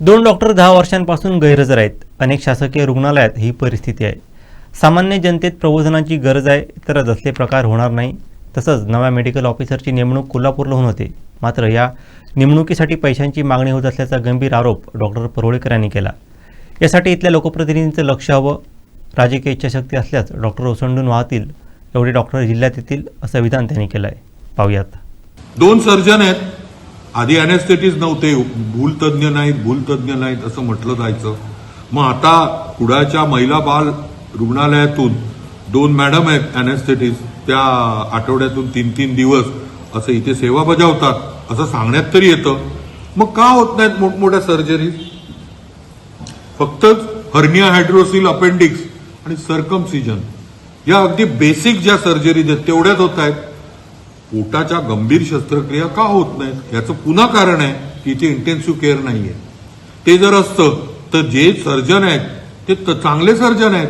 दोन डॉक्टर दहा वर्षांपासून गैरहजर आहेत. अनेक शासकीय रुग्णालयात ही परिस्थिती आहे. सामान्य जनतेत प्रबोधनाची गरज आहे तर असले प्रकार होणार नाही तसंच नव्या मेडिकल ऑफिसरची नेमणूक कोल्हापूरला होऊन होते. मात्र या नेमणुकीसाठी पैशांची मागणी होत असल्याचा गंभीर आरोप डॉक्टर परोळेकर यांनी केला. यासाठी इथल्या लोकप्रतिनिधींचं लक्ष हवं. राजकीय इच्छाशक्ती असल्यास डॉक्टर ओसंडून वाहतील एवढे डॉक्टर जिल्ह्यात येतील असं विधान त्यांनी केलं आहे पाहूयात. दोन सर्जन आहेत. आधी अनेस्थेटिस्ट नव्हते भूलतज्ञ नाहीत भूलतज्ञ नाहीत असं म्हटलं जायचं. मग आता कुडाच्या महिला बाल रुग्णालयातून दोन मॅडम आहेत अनेस्थेटिस्ट त्या आठवड्यातून तीन तीन दिवस असं इथे सेवा बजावतात असं सांगण्यात तरी येतं. मग का होत नाहीत मोठमोठ्या सर्जरीज फक्तच हर्निया हायड्रोसिल अपेंडिक्स आणि सर्कमसिजन या अगदी बेसिक ज्या सर्जरीज आहेत तेवढ्याच होत आहेत. पोटाच्या गंभीर शस्त्रक्रिया का होत नाहीत? याचं पुन्हा कारण आहे की इथे इंटेन्सिव्ह केअर नाही आहे ते जर असतं तर जे सर्जन आहेत ते त- चांगले सर्जन आहेत.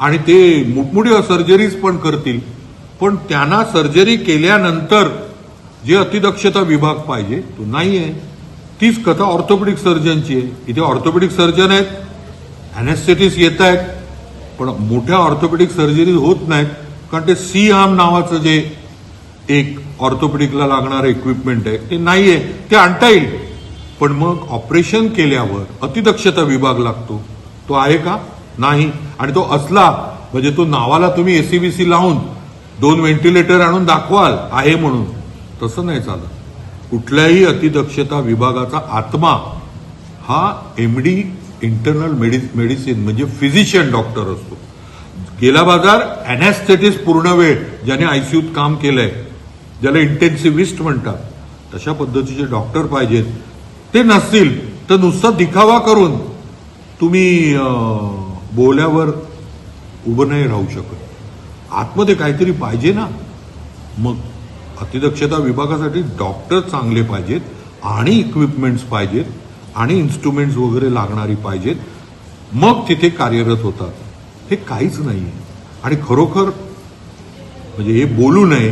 आणि ते मोठमोठे सर्जरीज पण करतील. पण त्यांना सर्जरी केल्यानंतर जे अतिदक्षता विभाग पाहिजे तो नाही आहे तीच कथा ऑर्थोपेडिक सर्जनची आहे. इथे ऑर्थोपेडिक सर्जन आहेत अनेस्थेटिस्ट येत आहेत पण मोठ्या ऑर्थोपेडिक सर्जरीज होत नाहीत. कारण ते सी आर्म नावाचं जे एक ऑर्थोपेडिकला लागणारं इक्विपमेंट आहे. ते नाही आहे ते आणता येईल पण मग ऑपरेशन केल्यावर अतिदक्षता विभाग लागतो. तो आहे का? नाही. आणि तो असला म्हणजे तो नावाला तुम्ही एसीबीसी लावून दोन व्हेंटिलेटर आणून दाखवाल आहे म्हणून. तसं नाही चालत. कुठल्याही अतिदक्षता विभागाचा आत्मा हा एमडी इंटरनल मेडि मेडिसिन म्हणजे फिजिशियन डॉक्टर असतो. गेला बाजार अनॅस्थेटिस पूर्ण वेळ ज्याने आयसीयूत काम केलंय. ज्याला इंटेन्सिव्हिस्ट म्हणतात तशा पद्धतीचे डॉक्टर पाहिजेत. ते नसतील तर नुसता दिखावा करून तुम्ही बोल्यावर उभं नाही राहू शकत. आतमध्ये काहीतरी पाहिजे ना? मग अतिदक्षता विभागासाठी डॉक्टर चांगले पाहिजेत आणि इक्विपमेंट्स पाहिजेत आणि इन्स्ट्रुमेंट्स वगैरे लागणारी पाहिजेत. मग तिथे कार्यरत होतात. हे काहीच नाही आहे आणि खरोखर म्हणजे हे बोलू नये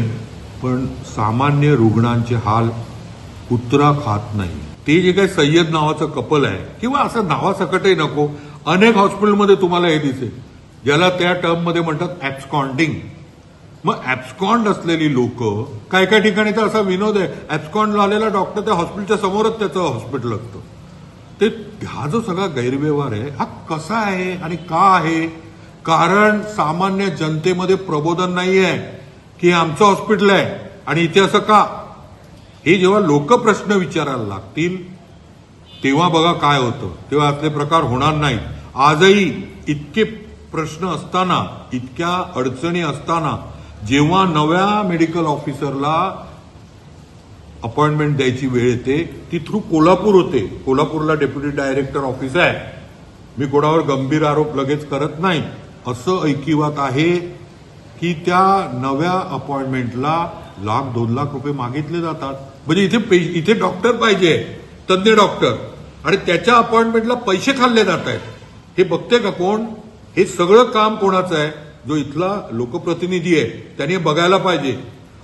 पण सामान्य रुग्णांचे हाल कुत्रा खात नाही. ते जे काही सय्यद नावाचं कपल आहे किंवा असं नावासकटही नको अनेक हॉस्पिटलमध्ये तुम्हाला हे दिसेल. ज्याला त्या टर्ममध्ये म्हणतात ॲब्स्कॉन्डिंग मग ऍब्सकॉन्ड असलेली लोक काही काही ठिकाणी तर असा विनोद आहे ऍब्सकॉन्ड आलेला डॉक्टर त्या हॉस्पिटलच्या समोरच त्याचं हॉस्पिटल असतं. ते हा जो सगळा गैरव्यवहार आहे हा कसा आहे आणि का आहे? कारण सामान्य जनतेमध्ये प्रबोधन नाही आहे की हे आमचं हॉस्पिटल आहे आणि इथे असं का? हे जेव्हा लोक प्रश्न विचारायला लागतील तेव्हा बघा काय होतं. तेव्हा असले प्रकार होणार नाहीत. आजही इतके प्रश्न असताना इतक्या अडचणी असताना जेव्हा नव्या मेडिकल ऑफिसरला अपॉइंटमेंट द्यायची वेळ येते ती थ्रू कोल्हापूर होते. कोल्हापूरला डेप्युटी डायरेक्टर ऑफिस आहे. मी कोणावर गंभीर आरोप लगेच करत नाही. असं ऐकिवात आहे की त्या नव्या अपॉइंटमेंटला लाख दोन लाख रुपये मागितले जातात. म्हणजे इथे पे- इथे डॉक्टर पाहिजे तज्ञ डॉक्टर. आणि त्याच्या अपॉइंटमेंटला पैसे खाल्ले जात आहेत. हे बघते का कोण? हे सगळं काम कोणाचं आहे? जो इथला लोकप्रतिनिधी आहे त्याने बघायला पाहिजे.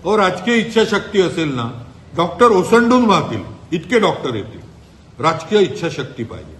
अहो राजकीय इच्छाशक्ती असेल ना डॉक्टर ओसंडून वाहतील. इतके डॉक्टर येतील. राजकीय इच्छाशक्ती पाहिजे.